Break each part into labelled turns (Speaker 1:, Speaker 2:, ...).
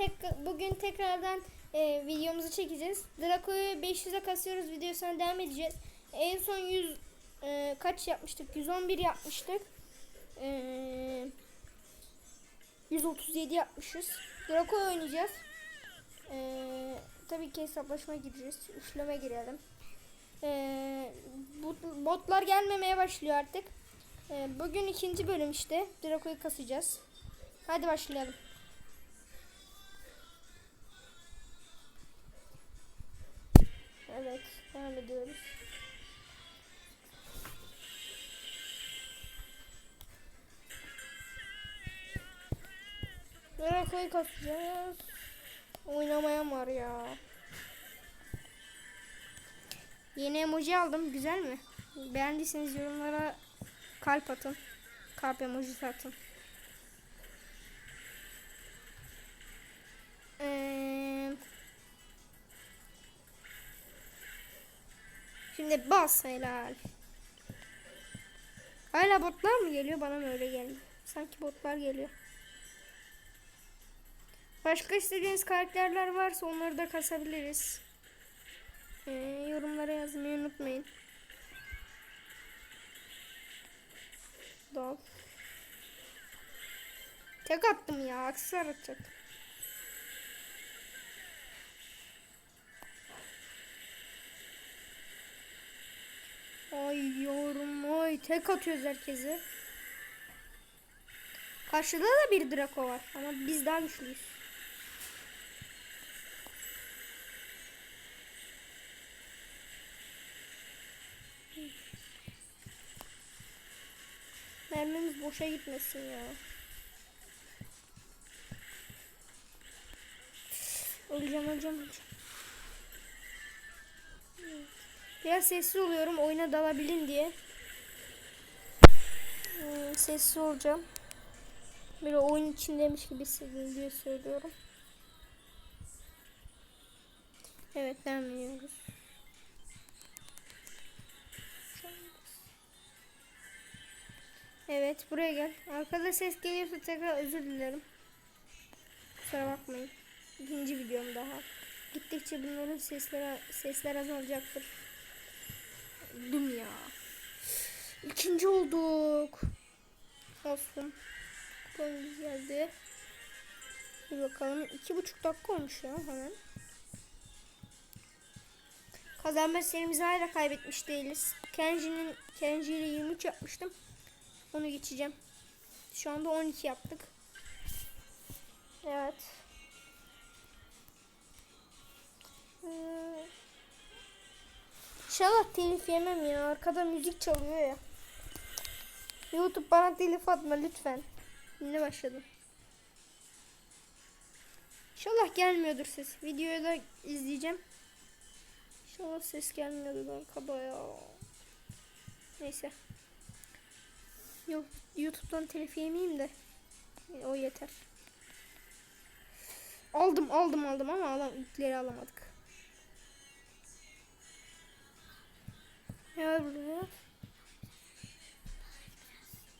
Speaker 1: tek bugün tekrardan e, videomuzu çekeceğiz. Draco'yu 500'e kasıyoruz videosuna devam edeceğiz. En son 100 e, kaç yapmıştık? 111 yapmıştık. E, 137 yapmışız. Draco oynayacağız. E, tabii ki hesaplaşma gireceğiz. Üçleme girelim. E, bot- botlar gelmemeye başlıyor artık. E, bugün ikinci bölüm işte. Draco'yu kasacağız. Hadi başlayalım. Draco'yu kasacağız. Oynamayan var ya. Yeni emoji aldım. Güzel mi? Beğendiyseniz yorumlara kalp atın. Kalp emojisi atın. Ee, şimdi bas helal. Hala botlar mı geliyor? Bana mı öyle geldi? Sanki botlar geliyor. Başka istediğiniz karakterler varsa onları da kasabiliriz. Ee, yorumlara yazmayı unutmayın. Dal. Tek attım ya. Aksesuar atacaktım. Ay yorum ay tek atıyoruz herkese. Karşıda da bir Draco var ama biz daha güçlüyüz. Boşa gitmesin ya. Öleceğim öleceğim öleceğim. Biraz sessiz oluyorum oyuna dalabilin diye. Hmm, sessiz olacağım. Böyle oyun içindeymiş gibi hissediyorum diye söylüyorum. Evet devam Evet buraya gel. Arkada ses geliyorsa tekrar özür dilerim. Kusura bakmayın. İkinci videom daha. Gittikçe bunların sesleri sesler azalacaktır. Dum ya. İkinci olduk. Olsun. Kupamız geldi. Bir bakalım. iki buçuk dakika olmuş ya hemen. Kazanma serimizi hala kaybetmiş değiliz. Kenji'nin Kenji ile 23 yapmıştım. Onu geçeceğim. Şu anda 12 yaptık. Evet. Ee, İnşallah telif yemem ya. Arkada müzik çalıyor ya. YouTube bana telif atma lütfen. Yine başladım. İnşallah gelmiyordur ses. Videoyu da izleyeceğim. İnşallah ses gelmiyordur arkada ya. Neyse. Yok YouTube'dan telif yemeyeyim de. O yeter. Aldım aldım aldım ama alam ilkleri alamadık. Ne var burada?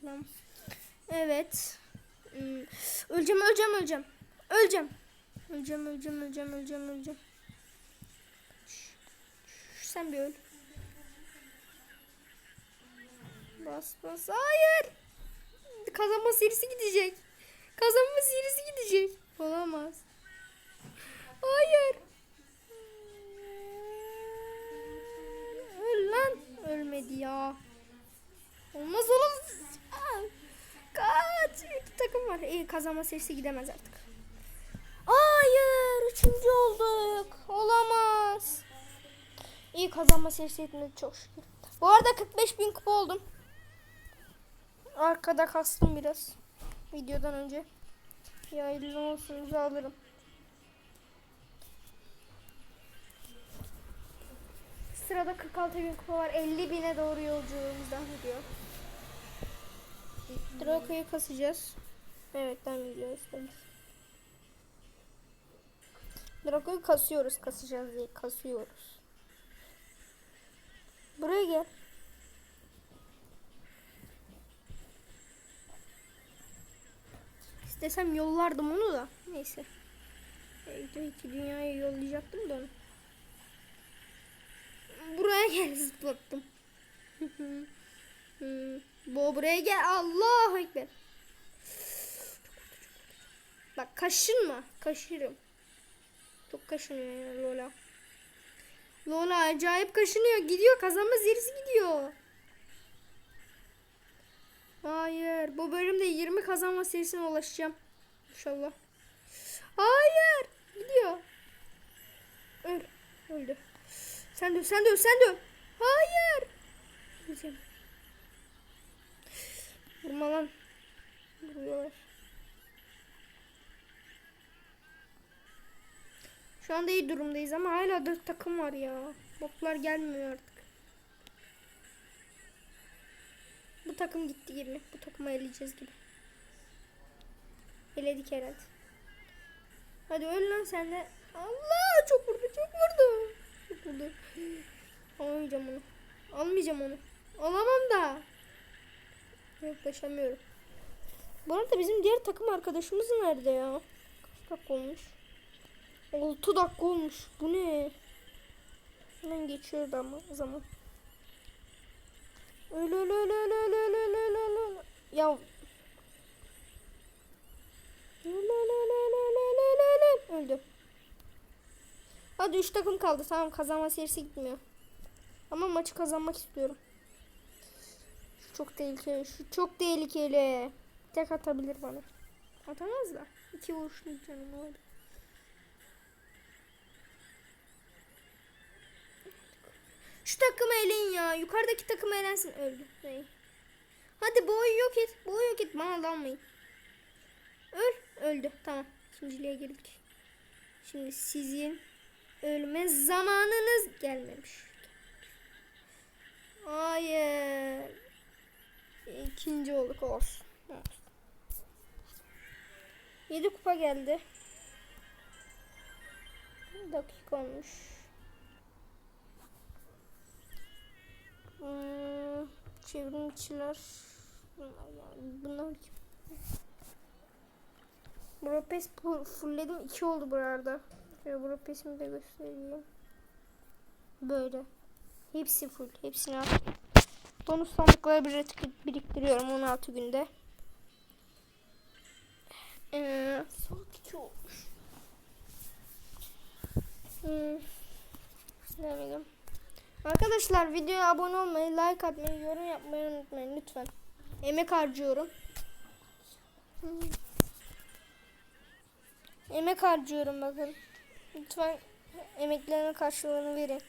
Speaker 1: Tamam. Evet. Hmm. Öleceğim öleceğim öleceğim. Öleceğim. Öleceğim öleceğim öleceğim öleceğim öleceğim. Sen bir öl. Bas bas. Hayır. Kazanma serisi gidecek. Kazanma serisi gidecek. Olamaz. Hayır. Öl lan. Ölmedi ya. Olmaz. Aa, Kaç. İki takım var. İyi kazanma serisi gidemez artık. Hayır. Üçüncü olduk. Olamaz. İyi kazanma serisi etmedi çok şükür. Bu arada 45 bin kupa oldum. Arkada kastım biraz. Videodan önce. Ya elini olsun alırım. Sırada 46 bin kupa var. 50 bine doğru yolculuğumuzdan gidiyor. Draco'yu kasacağız. Evet ben gidiyoruz tabii. Draco'yu kasıyoruz. Kasacağız diye kasıyoruz. Buraya gel. İstesem yollardım onu da. Neyse. Evde iki dünyaya yollayacaktım da onu. Buraya gel zıplattım. Hmm, Bu buraya gel. Allahu Ekber. Bak kaşınma. Kaşırım. Çok kaşınıyor ya Lola. Lola acayip kaşınıyor. Gidiyor kazanma serisi gidiyor. Hayır. Bu bölümde 20 kazanma serisine ulaşacağım. İnşallah. Hayır. Gidiyor. Öl. Öldü. Sen dön, sen dön, sen dön. Hayır. Öleceğim. Vurma lan. Vuruyorlar. Şu anda iyi durumdayız ama hala dört takım var ya. Botlar gelmiyor artık. Bu takım gitti gibi. Bu takımı eleyeceğiz gibi. Eledik herhalde. Hadi öl lan sen de. Allah çok vurdu çok vurdu. Çok vurdu. Almayacağım onu. Almayacağım onu. Alamam da. Yaklaşamıyorum. Bu arada bizim diğer takım arkadaşımız nerede ya? Kaç dakika olmuş? 6 dakika olmuş. Bu ne? Hemen geçiyordu ama zaman. Öl. Ya. Öl öl öl öl öl öl öl öl. Öldü. Hadi 3 takım kaldı. Tamam kazanma serisi gitmiyor. Ama maçı kazanmak istiyorum. Şu çok tehlikeli. Şu çok tehlikeli. Tek atabilir bana. Atamaz da. İki vuruşlu canım oldu. Şu takımı eleyin ya. Yukarıdaki takım elensin. Öldü. Hadi boyu yok et. Boyu yok et. Bana dalmayın. Öl. Öldü. Tamam. İkinciliğe girdik. Şimdi sizin ölme zamanınız gelmemiş. Hayır. İkinci olduk olsun. olsun. 7 kupa geldi. Dakika olmuş. Hmm, çevrimçiler. Bunlar yani. Bunlar kim? Bropes fullledim. 2 oldu burada. Şöyle Bropes'imi de göstereyim. Böyle. Hepsi full. Hepsini al. Bonus sandıkları bir biriktiriyorum 16 günde. Ee, saat 2 olmuş. Hmm. Bileyim. Arkadaşlar videoya abone olmayı, like atmayı, yorum yapmayı unutmayın lütfen. Emek harcıyorum. Emek harcıyorum bakın. Lütfen emeklerimin karşılığını verin.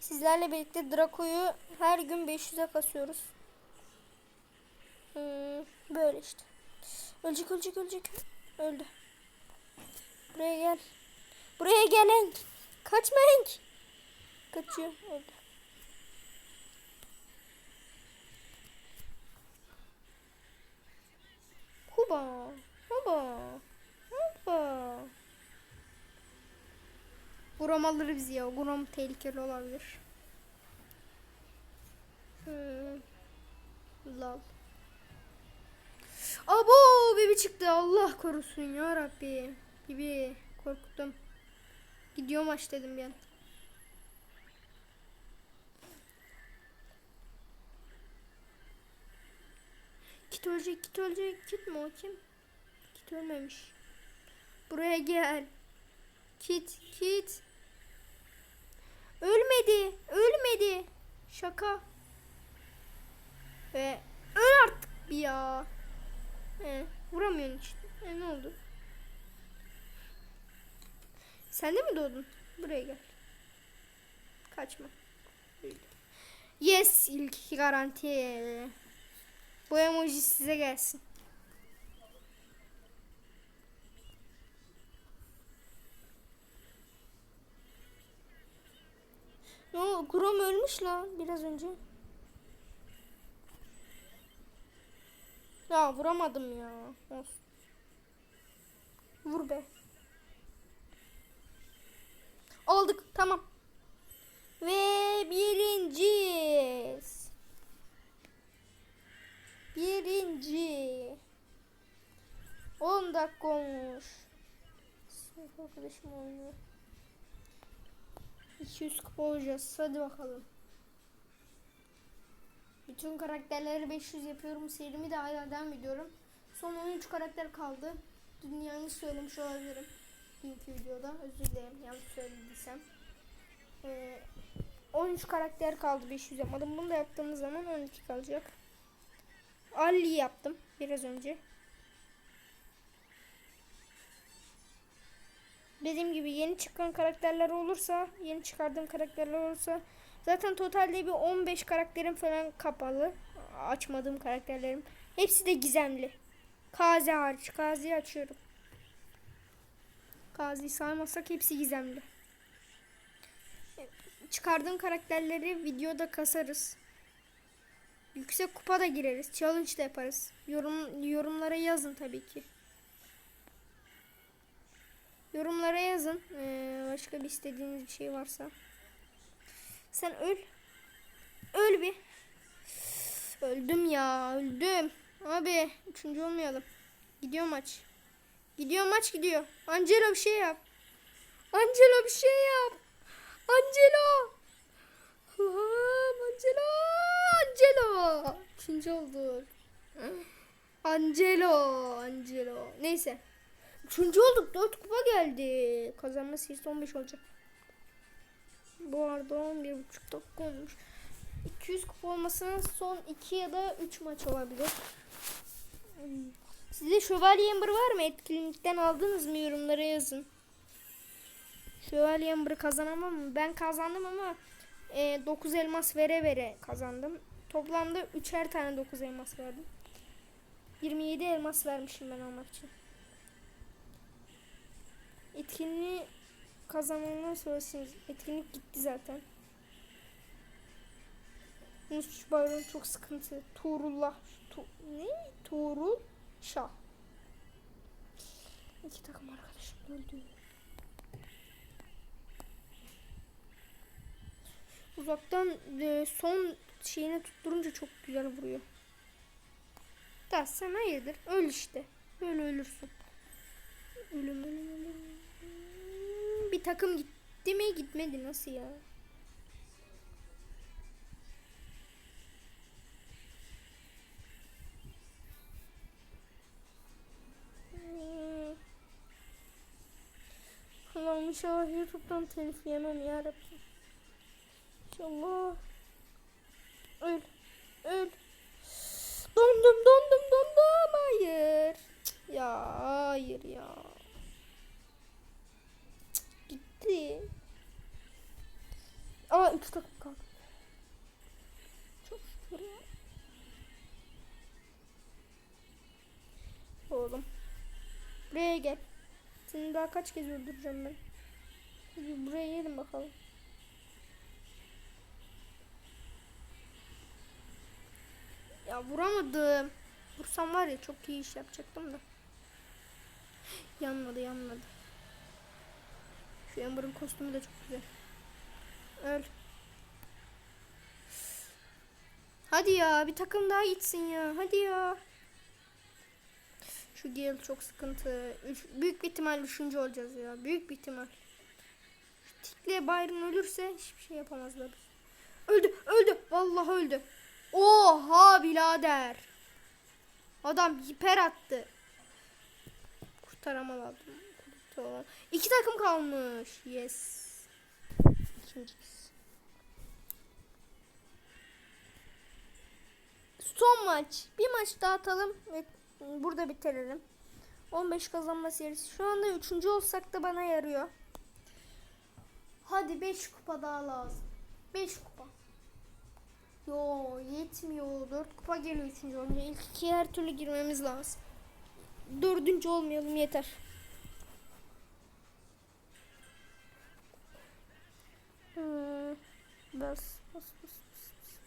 Speaker 1: Sizlerle birlikte Draco'yu her gün 500'e kasıyoruz. Hmm, böyle işte. Ölecek ölecek ölecek. Öldü. Buraya gel. Buraya gel Hank. Kaçma Hank. Kaçıyor. Öldü. Huba. Huba. Huba. Guram alır bizi ya. Guram tehlikeli olabilir. Hmm. Lol. Abo bibi çıktı. Allah korusun ya Rabbi. Bibi korkuttum. Gidiyor maç dedim ben. Kit ölecek, kit ölecek. Kit mi o kim? Kit ölmemiş. Buraya gel. Kit, kit. Ölmedi, ölmedi. Şaka. Ve öl artık bir ya. He, vuramıyorsun işte. E, ne oldu? Sen de mi doğdun? Buraya gel. Kaçma. Yes ilk garanti. Bu emoji size gelsin. Ne no, Grom ölmüş la biraz önce. Ya vuramadım ya. Olsun. Vur be. Aldık tamam. Ve birinciyiz. Birinci. 10 dakika olmuş. arkadaşım oynuyor. 200 kupa olacağız. Hadi bakalım. Bütün karakterleri 500 yapıyorum. Serimi de hala devam ediyorum. Son 13 karakter kaldı. Dün yanlış söylemiş olabilirim. Dünkü videoda. Özür dilerim yanlış söylediysem. Ee, 13 karakter kaldı 500 yapmadım. Bunu da yaptığımız zaman 12 kalacak. Ali yaptım biraz önce. Dediğim gibi yeni çıkan karakterler olursa, yeni çıkardığım karakterler olursa zaten totalde bir 15 karakterim falan kapalı. Açmadığım karakterlerim. Hepsi de gizemli. Kazi hariç. Kazi'yi açıyorum. Kazi'yi saymazsak hepsi gizemli. Çıkardığım karakterleri videoda kasarız. Yüksek kupa da gireriz. Challenge da yaparız. Yorum, yorumlara yazın tabii ki. Yorumlara yazın. Ee, başka bir istediğiniz bir şey varsa. Sen öl. Öl bir. Öldüm ya. Öldüm. Abi. Üçüncü olmayalım. Gidiyor maç. Gidiyor maç gidiyor. Angelo bir şey yap. Angelo bir şey yap. Angelo. Allah'ım Angelo. Angelo. Üçüncü olduk. Angelo. Angelo. Neyse. Üçüncü olduk. Dört kupa geldi. Kazanma sayısı 15 olacak. Bu arada 11 buçuk dakika olmuş. 200 kupa olmasının son 2 ya da 3 maç olabilir. Sizde şövalye ember var mı? Etkinlikten aldınız mı? Yorumlara yazın. Şövalye ember kazanamam mı? Ben kazandım ama e, 9 elmas vere vere kazandım. Toplamda 3'er tane 9 elmas verdim. 27 elmas vermişim ben almak için. Etkinliği kazananlar söylersiniz. Etkinlik gitti zaten. Yunus Bayram çok sıkıntı. Tuğrullah. Tu ne? Tuğrul Şah. İki takım arkadaşım öldü. Uzaktan e, son şeyine tutturunca çok güzel vuruyor. Da sen hayırdır? Öl işte. Böyle ölürsün. Ölüm ölüm ölüm. Bir takım gitti mi gitmedi nasıl ya? Allah'ım inşallah YouTube'dan telif yemem yarabbim. İnşallah. Öl. Öl. Dondum dondum dondum. Hayır. Ya hayır ya. Gitti. Aa üç takım kaldı. Çok şükür ya. Oğlum. Buraya gel. Seni daha kaç kez öldüreceğim ben. Buraya gelin bakalım. Ya vuramadım. Vursam var ya çok iyi iş yapacaktım da. Yanmadı yanmadı. Şu Amber'ın kostümü de çok güzel. Öl. Hadi ya bir takım daha gitsin ya. Hadi ya. Şu Gale çok sıkıntı. Üç, büyük bir ihtimal üçüncü olacağız ya. Büyük bir ihtimal. Tikle Byron ölürse hiçbir şey yapamazlar. Öldü öldü. Vallahi öldü. Oha birader. Adam hiper attı. Kurtaramadım. Kurtar. İki takım kalmış. Yes. İkinciyiz. Son maç. Bir maç daha atalım ve burada bitirelim. 15 kazanma serisi. Şu anda üçüncü olsak da bana yarıyor. Hadi 5 kupa daha lazım. 5 kupa. Yo yetmiyor. 4 kupa geliyor üçüncü olunca. İlk ikiye her türlü girmemiz lazım. Dördüncü olmayalım yeter. Hmm, bas, bas, bas, bas, bas.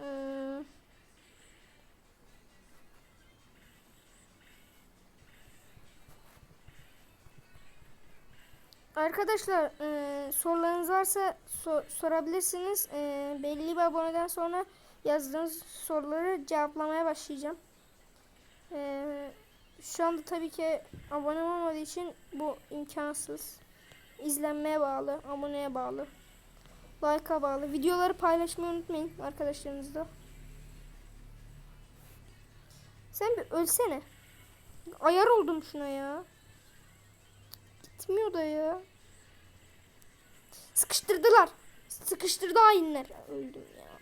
Speaker 1: Hmm. Arkadaşlar e, sorularınız varsa so- sorabilirsiniz. E, belli bir aboneden sonra yazdığınız soruları cevaplamaya başlayacağım. E, Şu anda tabii ki abone olmadığı için bu imkansız. İzlenmeye bağlı, aboneye bağlı. Like'a bağlı. Videoları paylaşmayı unutmayın arkadaşlarınızla. Sen bir ölsene. Ayar oldum şuna ya. Gitmiyor da ya. Sıkıştırdılar. Sıkıştırdı hainler. Öldüm ya.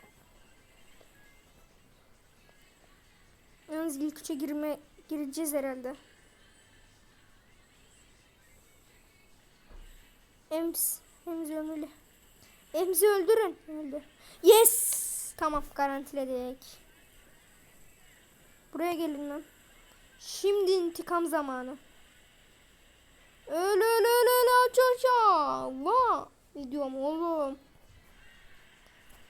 Speaker 1: Yalnız ilk üçe girme gireceğiz herhalde. Ems, Emzi ömürlü. Emzi öldürün. Öldür. Yes! Tamam garantiledik. Buraya gelin lan. Şimdi intikam zamanı. Öl aç Allah. Gidiyorum oğlum.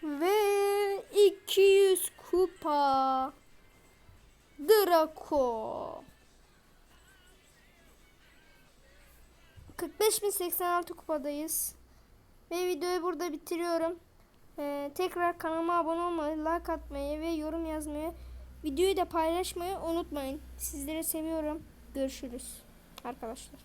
Speaker 1: Ve 200 kupa. Draco. 45.086 kupadayız. Ve videoyu burada bitiriyorum. Ee, tekrar kanalıma abone olmayı, like atmayı ve yorum yazmayı, videoyu da paylaşmayı unutmayın. Sizleri seviyorum. Görüşürüz arkadaşlar.